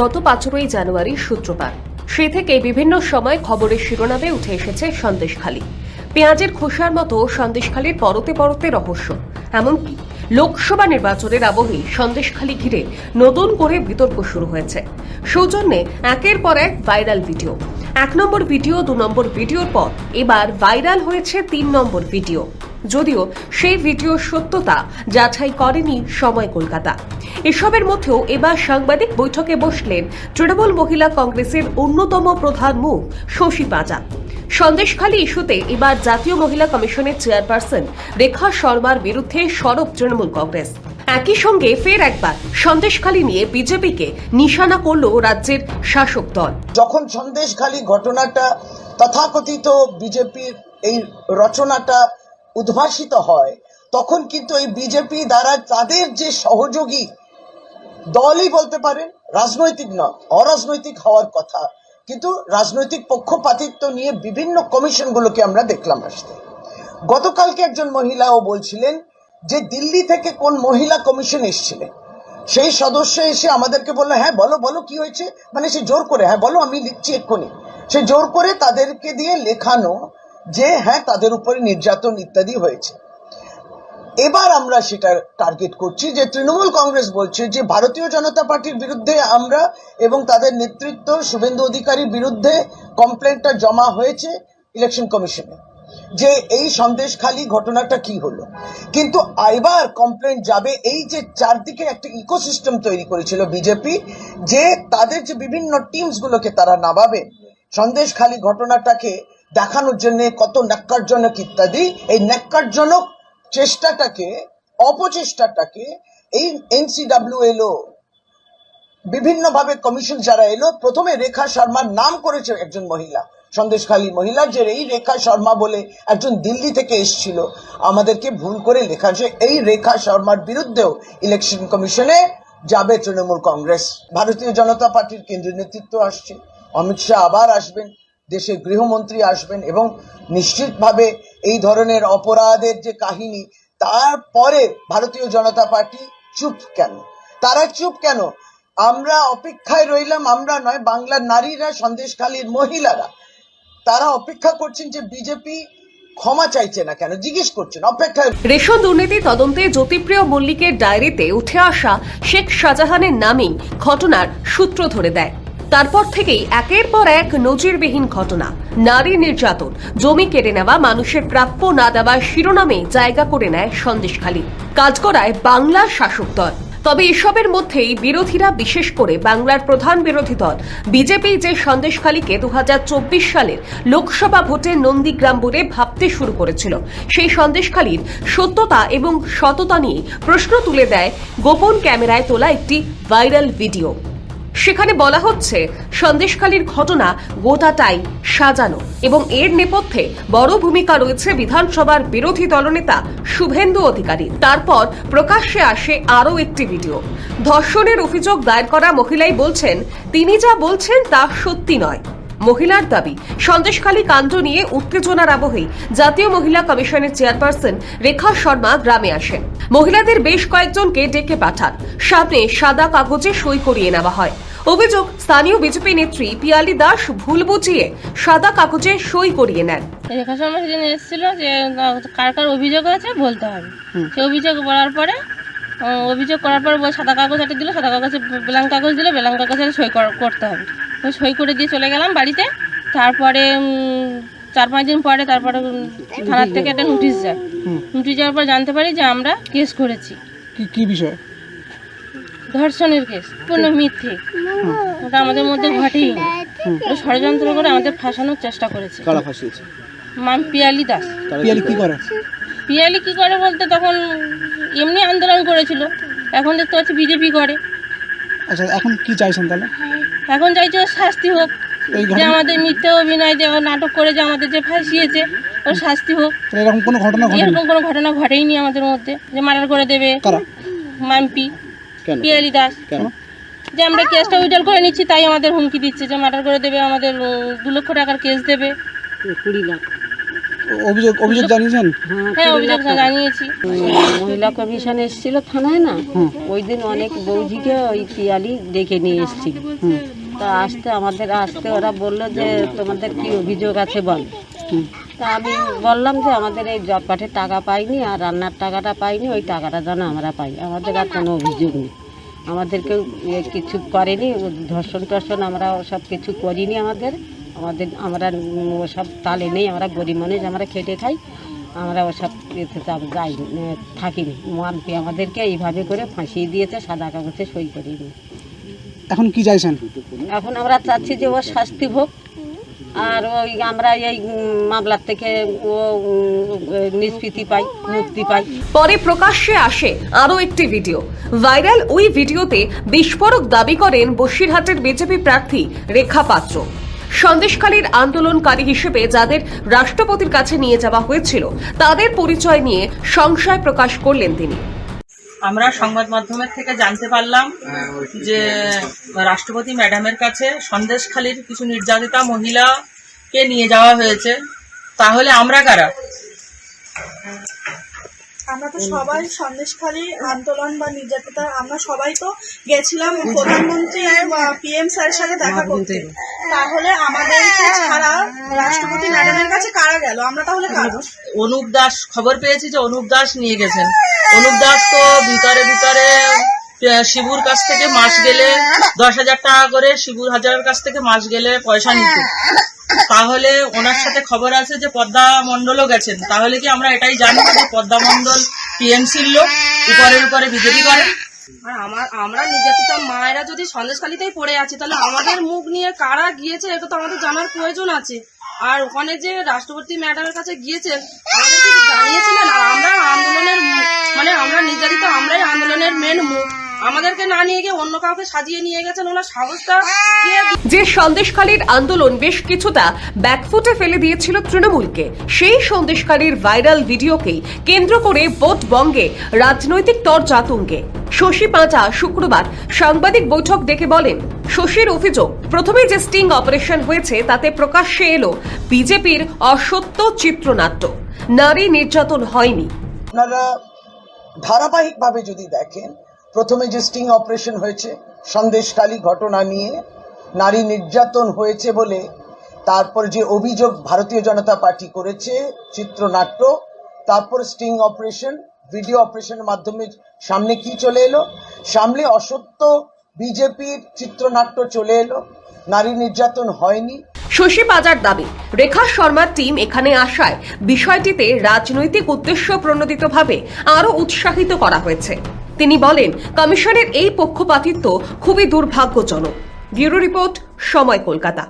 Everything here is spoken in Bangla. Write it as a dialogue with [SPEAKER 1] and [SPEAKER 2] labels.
[SPEAKER 1] গত পাঁচই জানুয়ারি সূত্রপাত। সে থেকে বিভিন্ন সময় খবরের শিরোনামে উঠে এসেছে সন্দেশখালী। পেঁয়াজের খোসার মতো সন্দেশখালীর পরতে পরতে রহস্য। এমনকি লোকসভা নির্বাচনের আবহেই সন্দেশখালী ঘিরে নতুন করে বিতর্ক শুরু হয়েছে। সৌজন্যে একের পর এক ভাইরাল ভিডিও। এক নম্বর ভিডিও, দু নম্বর ভিডিওর পর এবার ভাইরাল হয়েছে তিন নম্বর ভিডিও। যদিও সেই ভিডিও সত্যতা যাচাই করেনি সময় কলকাতা। এসবের মধ্যেও এবার সাংবাদিক বৈঠকে বসলেন তৃণমূল মহিলা কংগ্রেসের অন্যতম প্রধান মুখ শশী পাজা। সন্দেশখালী ইস্যুতে এবার জাতীয় মহিলা কমিশনের চেয়ারপারসন রেখা শর্মার বিরুদ্ধে সরব তৃণমূল কংগ্রেস। একই সঙ্গে ফের একবার সন্দেশখালী নিয়ে বিজেপিকে নিশানা করল রাজ্যের শাসক দল।
[SPEAKER 2] যখন সন্দেশখালী ঘটনাটা তথাকথিত বিজেপির এই রচনাটা উদ্ভাসিত হয়, তখন কিন্তু এই বিজেপি দ্বারা তাদের যে সহযোগী দলই বলতে পারেন, রাজনৈতিক নয়, অরাজনৈতিক হওয়ার কথা। কিন্তু রাজনৈতিক পক্ষপাতিত্ব নিয়ে বিভিন্ন কমিশনগুলোকে আমরা দেখলাম আসতে। গতকালকে একজন মহিলাও বলছিলেন যে দিল্লি থেকে কোন মহিলা কমিশন এসেছিলেন সেই সদস্য এসে আমাদেরকে বলল হ্যাঁ বলো বলো, কি হয়েছে? মানে সে জোর করে হ্যাঁ বলো, আমি লিখছি এক্ষুনি। সে জোর করে তাদেরকে দিয়ে লেখানো যে হ্যাঁ তাদের উপরে নির্যাতন ইত্যাদি হয়েছে। এবার আমরা সেটা টার্গেট করছি যে তৃণমূল কংগ্রেস বলছে যে ভারতীয় জনতা পার্টির বিরুদ্ধে আমরা এবং তাদের নেতৃত্ব শুভেন্দু অধিকারীর বিরুদ্ধে কমপ্লেনটা জমা হয়েছে ইলেকশন কমিশনে যে এই সন্দেশখালী ঘটনাটা কি হলো? কিন্তু আইবার কমপ্লেন যাবে এই যে চারদিকে একটা ইকোসিস্টেম তৈরি করেছিল বিজেপি যে তাদের যে বিভিন্ন টিমস গুলোকে তারা নামাবে, সন্দেশখালী ঘটনাটাকে দেখানোর জন্য কত ন্যাক্কারজনক ইত্যাদি। এই ন্যাক্কারজনক চেষ্টাটাকে, অপচেষ্টাটাকে এই এনসিডাব্লিউ এলো বিভিন্নভাবে কমিশন যারা এলো, প্রথমে রেখা শর্মার নাম করেছে একজন মহিলা, সন্দেশখালী মহিলা যে এই রেখা শর্মা বলে একজন দিল্লি থেকে এসেছিল। আমাদেরকে ভুল করে লেখা যে এই রেখা শর্মার বিরুদ্ধেও ইলেকশন কমিশনে যাবে তৃণমূল কংগ্রেস। ভারতীয় জনতা পার্টির কেন্দ্রীয় নেতৃত্ব আসছে। অমিত শাহ আবার আসবেন। দেশের গৃহমন্ত্রী আসবেন এবং নিশ্চিতভাবে এই ধরনের অপরাধের যে কাহিনী তারপরে ভারতীয় জনতা পার্টি চুপ কেন? তারা চুপ কেন? আমরা অপেক্ষায় রইলাম, আমরা নয়, বাংলার নারীরা, সন্দেশখালীর মহিলারা। তারা অপেক্ষা করছেন যে বিজেপি ক্ষমা চাইছে না কেন? জিজ্ঞেস করছেন, অপেক্ষায়
[SPEAKER 1] রেশন দুর্নীতি তদন্তে জ্যোতিপ্রিয় মল্লিকের ডায়েরিতে উঠে আসা শেখ শাহজাহানের নামেই ঘটনার সূত্র ধরে দেয়। তারপর থেকেই একের পর এক নজিরবিহীন ঘটনা। নারী নির্যাতন। জমি কেড়ে নেওয়া মানুষের প্রাপ্য না দেওয়ার শিরোনামে জায়গা করে নেয় সন্দেশখালী কাজ করায় বাংলার শাসক দল। তবে এসবের মধ্যেই বিরোধীরা বিশেষ করে বাংলার প্রধান বিরোধী দল। বিজেপি যে সন্দেশখালীকে দু হাজার চব্বিশ সালের লোকসভা ভোটে নন্দীগ্রাম বলে ভাবতে শুরু করেছিল, সেই সন্দেশখালীর সত্যতা এবং সততা নিয়ে প্রশ্ন তুলে দেয় গোপন ক্যামেরায় তোলা একটি ভাইরাল ভিডিও। সেখানে বলা হচ্ছে, সন্দেশখালীর ঘটনা গোটাটাই সাজানো এবং এর নেপথ্যে বড় ভূমিকা রয়েছে বিধানসভার বিরোধী দলনেতা শুভেন্দু অধিকারী। তারপর প্রকাশ্যে আসে আরও একটি ভিডিও। ধর্ষণের অভিযোগ দায়ের করা মহিলাই বলছেন, তিনি যা বলছেন তা সত্যি নয়। মহিলার দাবি, সন্দেশখালী কাণ্ড নিয়ে উত্তেজনার আবহেই জাতীয় মহিলা কমিশনের চেয়ারপারসন রেখা শর্মা গ্রামে আসেন। মহিলাদের বেশ কয়েকজনকে ডেকে পাঠান। সামনে সাদা কাগজে সই করিয়ে নেওয়া হয়। অভিযোগ স্থানীয় বিজেপি নেত্রী পিয়ালি দাস ভুল বুঝিয়ে সাদা কাগজে সই করিয়ে নেন।
[SPEAKER 3] রেখা শর্মা সেদিন এসেছিল যে কার কার অভিযোগ আছে বলতে হবে। সে অভিযোগ বলার পরে অভিযোগ করার পর সাদা কাগজ একটা দিল সাদা কাগজে ব্ল্যাঙ্ক কাগজ দিল ব্ল্যাঙ্ক কাগজে সই কর- করতে হবে। সই করে দিয়ে চলে গেলাম বাড়িতে। তারপরে চার পাঁচ দিন পরে তারপরে থানার থেকে একটা নোটিশ যায়। নোটিশ যাওয়ার পর জানতে পারি যে আমরা কেস করেছি।
[SPEAKER 4] কি কি বিষয়?
[SPEAKER 3] ধর্ষণের কেস পূর্ণ মিথ্যে। ওটা আমাদের মধ্যে ঘটেই। ষড়যন্ত্র করে আমাদের ফাঁসানোর চেষ্টা করেছে।
[SPEAKER 4] কারা ফাঁসিয়েছে?
[SPEAKER 3] মাম পিয়ালি দাস।
[SPEAKER 4] পিয়ালি কি করে?
[SPEAKER 3] পিয়ালি কি করে বলতে তখন এমনি আন্দোলন করেছিল। এখন দেখতে পাচ্ছি বিজেপি করে।
[SPEAKER 4] আচ্ছা এখন কি চাইছেন তাহলে?
[SPEAKER 3] এখন চাইছে ওর শাস্তি হোক। যে আমাদের মিথ্যে অভিনয় যে ও নাটক করে যে আমাদের যে ফাঁসিয়েছে ওর শাস্তি হোক।
[SPEAKER 4] এরকম কোনো ঘটনা
[SPEAKER 3] এরকম কোনো ঘটনা ঘটেইনি আমাদের মধ্যে। যে মার্ডার করে দেবে। মাম্পি। পিয়ালি দাস।
[SPEAKER 4] কেন?
[SPEAKER 3] যে আমরা কেসটা উইড্রল করে নিচ্ছি তাই আমাদের হুমকি দিচ্ছে যে মার্ডার করে দেবে আমাদের দু লক্ষ টাকার কেস দেবে। কুড়ি লাখ।
[SPEAKER 4] অভিযোগ অভিযোগ জানিয়েছেন?
[SPEAKER 3] হ্যাঁ অভিযোগ জানিয়েছি।
[SPEAKER 5] মহিলা কমিশন এসেছিল থানায় না? ওই দিন অনেক বৌজিকে ওই পিয়ালি ডেকে নিয়ে এসেছিল। তা আসতে আমাদের আসতে ওরা বলল যে তোমাদের কি অভিযোগ আছে বল। তা আমি বললাম যে আমাদের এই জব কার্ডের টাকা পাইনি আর রান্নার টাকাটা পাইনি ওই টাকাটা যেন আমরা পাই। আমাদের আর কোনো অভিযোগ নেই। আমাদেরকে কিছু করেনি ধর্ষণ টর্ষণ আমরা সব কিছু করিনি আমাদের। আমাদের আমরা ওসব তালে নেই আমরা গরিব মানুষ আমরা খেটে খাই। আমরা ওসব ইয়েতে যাই থাকিনি। মানপি আমাদেরকে এইভাবে করে ফাঁসিয়ে দিয়েছে সাদা কাগজে সই দিয়ে
[SPEAKER 4] এখন কি চাইছেন?
[SPEAKER 5] এখন আমরা চাচ্ছি যে ওর শাস্তি হোক আর ওই আমরা এই মামলার থেকে ও নিষ্কৃতি পাই, মুক্তি পাই।
[SPEAKER 1] পরে প্রকাশ্যে আসে আরও একটি ভিডিও। ভাইরাল ওই ভিডিওতে বিস্ফোরক দাবি করেন বসিরহাটের বিজেপি প্রার্থী রেখা পাত্র। সন্দেশখালীর আন্দোলনকারী হিসেবে যাদের রাষ্ট্রপতির কাছে নিয়ে যাওয়া হয়েছিল, তাদের পরিচয় নিয়ে সংশয় প্রকাশ করলেন তিনি।
[SPEAKER 6] আমরা সংবাদ মাধ্যমের থেকে জানতে পারলাম যে রাষ্ট্রপতি ম্যাডামের কাছে সন্দেশখালীর কিছু নির্যাতিতা মহিলাকে নিয়ে যাওয়া হয়েছে। তাহলে আমরা কারা?
[SPEAKER 7] আমরা তো সবাই সন্দেশখালী আন্দোলন বা নির্যাতিতা আমরা সবাই তো গেছিলাম প্রধানমন্ত্রী পিএম স্যারের সাথে দেখা করতে। তাহলে আমাদেরকে ছাড়া রাষ্ট্রপতি ম্যাডামের কাছে কারা গেল? আমরা তাহলে কারা?
[SPEAKER 6] অনুপ দাস খবর পেয়েছি যে অনুপ দাস নিয়ে গেছেন। অনুপ দাস তো ভিতরে ভিতরে শিবুর কাছ থেকে মাস গেলে দশ হাজার টাকা করে শিবুর হাজারের কাছ থেকে মাস গেলে পয়সা নিত। তাহলে ওনার সাথে খবর আছে যে পদ্মা মন্ডলও গেছেন। তাহলে কি আমরা এটাই জানি যে পদ্মা মণ্ডল টিএমসির লোক উপরের উপরে বিজেপি করে?
[SPEAKER 8] আর আমার আমরা নির্যাতিতা মায়েরা যদি সন্দেশখালিতেই পড়ে আছি তাহলে আমাদের মুখ নিয়ে কারা গিয়েছে এটা তো আমাদের জানার প্রয়োজন আছে। আর ওখানে যে রাষ্ট্রপতি ম্যাডামের কাছে গিয়েছেন আমাদেরকে জানিয়েছিলেন আর আমরা আন্দোলনের মানে আমরা নির্যাতিত আমরাই আন্দোলনের মেন মুখ। আমাদেরকে না নিয়ে গিয়ে অন্য কাউকে সাজিয়ে নিয়ে গেছেন? ওনার সাহসটা
[SPEAKER 1] যে সন্দেশখালীর আন্দোলন বেশ কিছুটা ব্যাকফুটে ফেলে দিয়েছিল তৃণমূলকে সেই সন্দেশখালীর ভাইরাল ভিডিওকেই কেন্দ্র করে রাজনৈতিক তরজাতুঙ্গে শশী পাঁচা শুক্রবার সাংবাদিক বৈঠক ডেকে বলেন শশীর অভিযোগ প্রথমে যে স্টিং অপারেশন হয়েছে তাতে প্রকাশ্যে এলো বিজেপির অসত্য চিত্রনাট্য। নারী নির্যাতন হয়নি।
[SPEAKER 2] আপনারা ধারাবাহিকভাবে যদি দেখেন প্রথমে যে স্টিং অপারেশন হয়েছে সন্দেশকালী ঘটনা নিয়ে নারী নির্যাতন হয়েছে বলে, তারপর যে অভিযোগ ভারতীয় জনতা পার্টি করেছে, চিত্রনাট্য, তারপর স্টিং অপারেশন, ভিডিও অপারেশনের মাধ্যমে সামনে কি চলে এলো? সামনে অসত্য বিজেপির চিত্রনাট্য চলে এলো, নারী নির্যাতন হয়নি।
[SPEAKER 1] শশী বাজার দাবি, রেখা শর্মার টিম এখানে আসায় বিষয়টিতে রাজনৈতিক উদ্দেশ্য প্রণোদিতভাবে আরও উৎসাহিত করা হয়েছে। তিনি বলেন কমিশনের এই পক্ষপাতিত্ব খুবই দুর্ভাগ্যজনক। ব্যুরো রিপোর্ট সময় কলকাতা।